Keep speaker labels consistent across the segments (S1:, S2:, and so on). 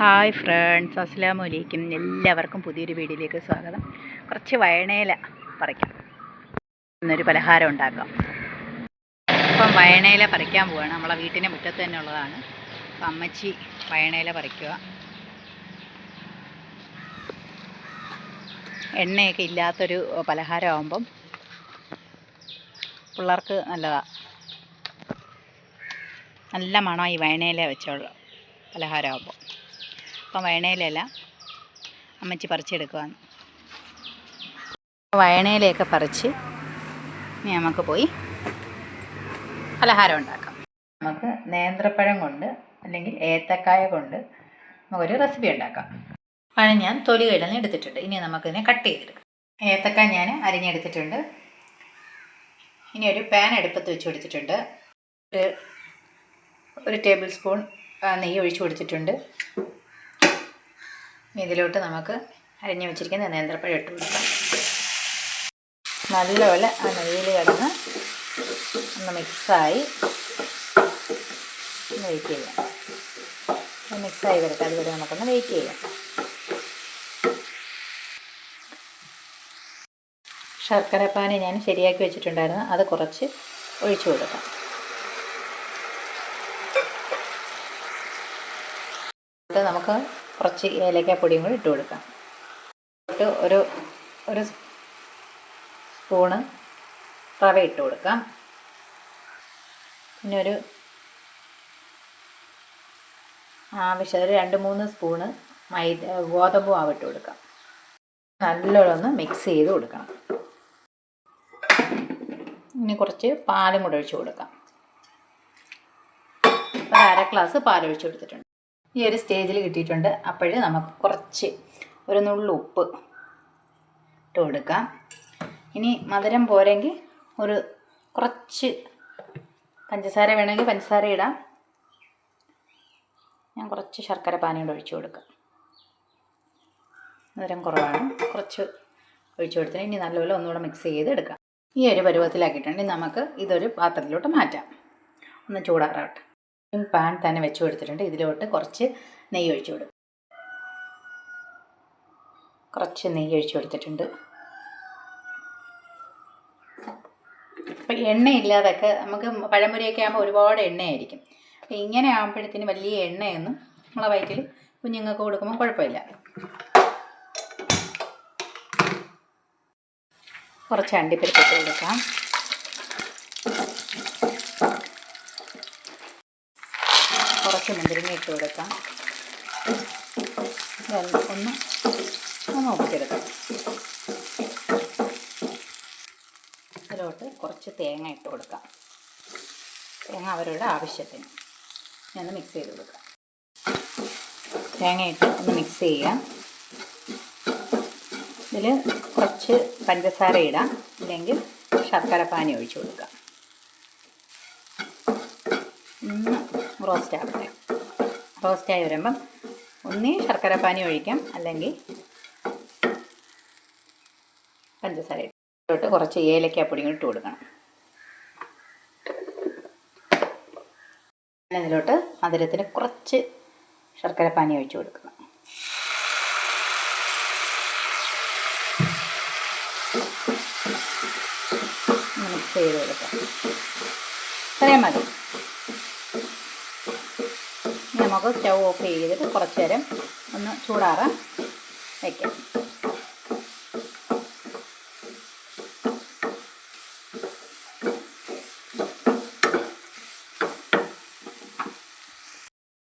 S1: Hi friends അസ്സാം വലൈക്കും എല്ലാവർക്കും പുതിയൊരു വീഡിയോയിലേക്ക് സ്വാഗതം. കുറച്ച് വയണേല പറിക്കാം. എന്നൊരു പലഹാരം ഉണ്ടാക്കാം. അപ്പം വയണേല പറിക്കാൻ പോവുകയാണ് നമ്മളെ വീട്ടിന്റെ മുറ്റത്ത് തന്നെ ഉള്ളതാണ്. അപ്പം അമ്മച്ചി വയണേല പറിക്കുക എണ്ണയൊക്കെ ഇല്ലാത്തൊരു പലഹാരമാകുമ്പം പിള്ളേർക്ക് നല്ലതാണ് നല്ല മണം ഈ വയണയില വെച്ചുള്ള പലഹാരമാകുമ്പോൾ അപ്പം വയണയിലല്ല അമ്മച്ചി പറിച്ചെടുക്കുവാണ് വയണയിലയൊക്കെ പറിച്ച് ഇനി നമുക്ക് പോയി പലഹാരം ഉണ്ടാക്കാം. നമുക്ക് നേന്ത്രപ്പഴം കൊണ്ട് അല്ലെങ്കിൽ ഏത്തക്കായ കൊണ്ട് നമുക്കൊരു റെസിപ്പി ഉണ്ടാക്കാം. പഴം ഞാൻ തൊലി കിടന്ന് എടുത്തിട്ടുണ്ട്. ഇനി നമുക്കിതിനെ കട്ട് ചെയ്തെടുക്കാം. ഏത്തക്കായ ഞാൻ അരിഞ്ഞെടുത്തിട്ടുണ്ട്. ഇനി ഒരു പാൻ എടുപ്പത്ത് വെച്ച് കൊടുത്തിട്ടുണ്ട്. ഒരു ഒരു ടേബിൾ സ്പൂൺ നെയ്യ് ഒഴിച്ചു കൊടുത്തിട്ടുണ്ട്. ഇതിലോട്ട് നമുക്ക് അരിഞ്ഞു വെച്ചിരിക്കുന്ന നേന്ത്രപ്പഴം ഇട്ട് കൊടുക്കാം. നല്ലപോലെ ആ നെയ്യിൽ കിടന്ന് ഒന്ന് മിക്സായി വെയിറ്റ് ചെയ്യാം. മിക്സായി വരട്ടെ അതുവരെ നമുക്കൊന്ന് വെയിറ്റ് ചെയ്യാം. ശർക്കര പാനി ഞാൻ ശരിയാക്കി വെച്ചിട്ടുണ്ടായിരുന്നു. അത് കുറച്ച് ഒഴിച്ചു കൊടുക്കാം. എന്നിട്ട് നമുക്ക് കുറച്ച് ഏലക്കാപ്പൊടിയും കൂടി ഇട്ട് കൊടുക്കാം. ഇട്ട് ഒരു ഒരു സ്പൂണ് റവ ഇട്ട് കൊടുക്കാം. പിന്നെ ഒരു ആവശ്യം ഒരു രണ്ട് മൂന്ന് സ്പൂണ് മൈദ ഗോതമ്പ് മാവ് ഇട്ട് കൊടുക്കാം. നല്ലോണം മിക്സ് ചെയ്ത് കൊടുക്കണം. ഇനി കുറച്ച് പാലും കൂടെ ഒഴിച്ച് കൊടുക്കാം. ഒരു അര ഗ്ലാസ് പാലൊഴിച്ച് കൊടുത്തിട്ടുണ്ട്. ഈ ഒരു സ്റ്റേജിൽ കിട്ടിയിട്ടുണ്ട്. അപ്പോഴ് നമുക്ക് കുറച്ച് ഒരു നുള്ളു ഉപ്പ് ഇട്ട് കൊടുക്കാം. ഇനി മധുരം പോരെങ്കിൽ ഒരു കുറച്ച് പഞ്ചസാര വേണമെങ്കിൽ പഞ്ചസാര ഇടാം. ഞാൻ കുറച്ച് ശർക്കര പാനി കൂടെ ഒഴിച്ചു കൊടുക്കാം. മധുരം കുറവാണ്. കുറച്ച് ഒഴിച്ചു കൊടുത്തിട്ട് ഇനി നല്ലപോലെ ഒന്നുകൂടെ മിക്സ് ചെയ്ത് എടുക്കാം ഈ ഒരു പരുവത്തിലാക്കിയിട്ടുണ്ടെങ്കിൽ നമുക്ക് ഇതൊരു പാത്രത്തിലോട്ട് മാറ്റാം. ഒന്ന് ചൂടാറാവട്ടെ. പാൻ തന്നെ വെച്ച് കൊടുത്തിട്ടുണ്ട്. ഇതിലോട്ട് കുറച്ച് നെയ്യ് ഒഴിച്ചു കൊടുക്കും. കുറച്ച് നെയ്യ് ഒഴിച്ചു കൊടുത്തിട്ടുണ്ട്. അപ്പം എണ്ണയില്ലാതൊക്കെ നമുക്ക് പഴംപൊരിയൊക്കെ ആകുമ്പോൾ ഒരുപാട് എണ്ണയായിരിക്കും. അപ്പം ഇങ്ങനെ ആകുമ്പോഴത്തേന് വലിയ എണ്ണയൊന്നും നമ്മളെ വയറ്റിൽ കുഞ്ഞുങ്ങൾക്ക് കൊടുക്കുമ്പോൾ കുഴപ്പമില്ല. കുറച്ച് അണ്ടിപ്പരിപ്പ് ഇട്ട് കൊടുക്കാം കുറച്ച് മുന്തിരിങ്ങ ഇട്ട് കൊടുക്കാം. ഒന്ന് ഒന്ന് ഒപ്പിച്ചെടുക്കാം അതിലോട്ട് കുറച്ച് തേങ്ങ ഇട്ട് കൊടുക്കാം. തേങ്ങ അവരുടെ ആവശ്യത്തിന്. ഞാൻ മിക്സ് ചെയ്ത് കൊടുക്കാം. തേങ്ങയിട്ട് ഒന്ന് മിക്സ് ചെയ്യാം. ഇതിൽ കുറച്ച് പഞ്ചസാര ഇടാം. ഇല്ലെങ്കിൽ ശർക്കര പാനി ഒഴിച്ചു കൊടുക്കാം. ഒന്ന് റോസ്റ്റ് ആവട്ടെ. റോസ്റ്റായി വരുമ്പം ഒന്നീ ശർക്കര പാനി ഒഴിക്കാം. അല്ലെങ്കിൽ പഞ്ചസാര ഇട്ട് കുറച്ച് ഏലക്കാപ്പൊടി ഇട്ട് കൊടുക്കണം ഇതിലോട്ട് മധുരത്തിന് കുറച്ച് ശർക്കര പാനി ഒഴിച്ചു കൊടുക്കണം. മിക്സ് ചെയ്ത് കൊടുക്കാം. ഇത്രയും മതി. നമുക്ക് സ്റ്റൗ ഓഫ് ചെയ്തിട്ട് കുറച്ച് നേരം ഒന്ന് ചൂടാറാൻ വയ്ക്കാം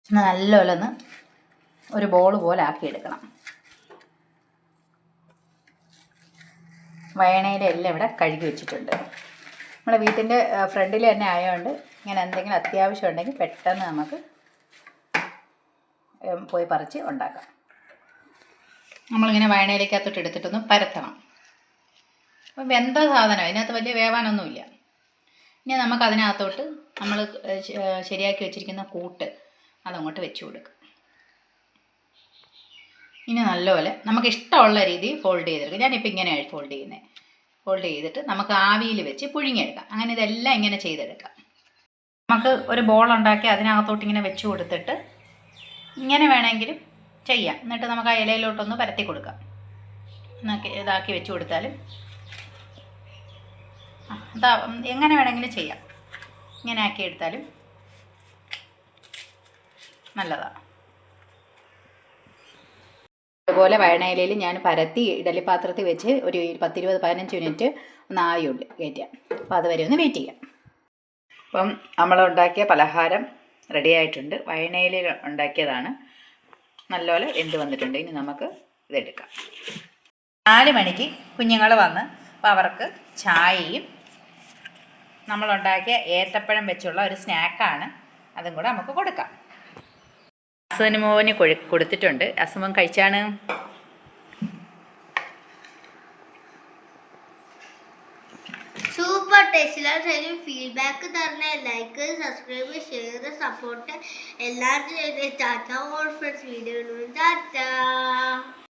S1: നല്ലപോലെ ഒന്ന് ഒരു ബോൾ പോലെ ആക്കിയെടുക്കണം വയണയിലെ എല്ലാം ഇവിടെ കഴുകി വെച്ചിട്ടുണ്ട്. നമ്മുടെ വീട്ടിന്റെ ഫ്രണ്ടിൽ തന്നെ ആയതുകൊണ്ട് ഇങ്ങനെ എന്തെങ്കിലും അത്യാവശ്യം ഉണ്ടെങ്കിൽ പെട്ടെന്ന് നമുക്ക് പോയി പറിച്ച് ഉണ്ടാക്കാം. നമ്മളിങ്ങനെ വയണയിലേക്കകത്തോട്ട് എടുത്തിട്ടൊന്ന് പരത്തണം. അപ്പം വെന്ത സാധനം അതിനകത്ത് വലിയ വേവാനൊന്നുമില്ല. ഇനി നമുക്ക് അതിനകത്തോട്ട് നമ്മൾ ശരിയാക്കി വെച്ചിരിക്കുന്ന കൂട്ട് അതങ്ങോട്ട് വെച്ച് കൊടുക്കുക ഇനി നല്ലപോലെ നമുക്ക് ഇഷ്ടമുള്ള രീതിയിൽ ഫോൾഡ് ചെയ്തെടുക്കുക ഞാനിപ്പോൾ ഇങ്ങനെയാണ് ഫോൾഡ് ചെയ്യുന്നത് ഫോൾഡ് ചെയ്തിട്ട് നമുക്ക് ആവിയിൽ വെച്ച് പുഴുങ്ങിയെടുക്കാം. അങ്ങനെ ഇതെല്ലാം ഇങ്ങനെ ചെയ്തെടുക്കാം. നമുക്ക് ഒരു ബോൾ ഉണ്ടാക്കി അതിനകത്തോട്ട് ഇങ്ങനെ വെച്ച് കൊടുത്തിട്ട് ഇങ്ങനെ വേണമെങ്കിലും ചെയ്യാം. എന്നിട്ട് നമുക്ക് ആ ഇലയിലോട്ടൊന്ന് പരത്തി കൊടുക്കാം. എന്നൊക്കെ ഇതാക്കി വെച്ച് കൊടുത്താലും. ആ, എങ്ങനെ വേണമെങ്കിലും ചെയ്യാം. ഇങ്ങനെ ആക്കി എടുത്താലും നല്ലതാണ് അതുപോലെ വയണയിലയിൽ ഞാൻ പരത്തി ഇഡലി പാത്രത്തിൽ വെച്ച് ഒരു പത്തിരുപത് പതിനഞ്ച് മിനിറ്റ് ഒന്ന് ആയുള്ളൂ കയറ്റാം. അപ്പോൾ അതുവരെ ഒന്ന് വെയിറ്റ് ചെയ്യാം. അപ്പം നമ്മളുണ്ടാക്കിയ പലഹാരം റെഡി ആയിട്ടുണ്ട്. ഉണ്ടാക്കിയതാണ്. നല്ലപോലെ വെന്ത് വന്നിട്ടുണ്ട്. ഇനി നമുക്ക് ഇതെടുക്കാം നാല് മണിക്ക് കുഞ്ഞുങ്ങൾ വന്ന് അപ്പോൾ അവർക്ക് ചായയും നമ്മളുണ്ടാക്കിയ ഏത്തപ്പഴം വെച്ചുള്ള ഒരു സ്നാക്കാണ് അതും കൂടെ നമുക്ക് കൊടുക്കാം. അസുവിന് മോന് കൊടുത്തിട്ടുണ്ട്. അസുമൻ കഴിച്ചാണ്?
S2: ടേസ്റ്റിലാണ് ഫീഡ്ബാക്ക് തരണേ. ലൈക്ക് സബ്സ്ക്രൈബ് ഷെയർ സപ്പോർട്ട് എല്ലാം ചെയ്ത്. Tata all friends video tata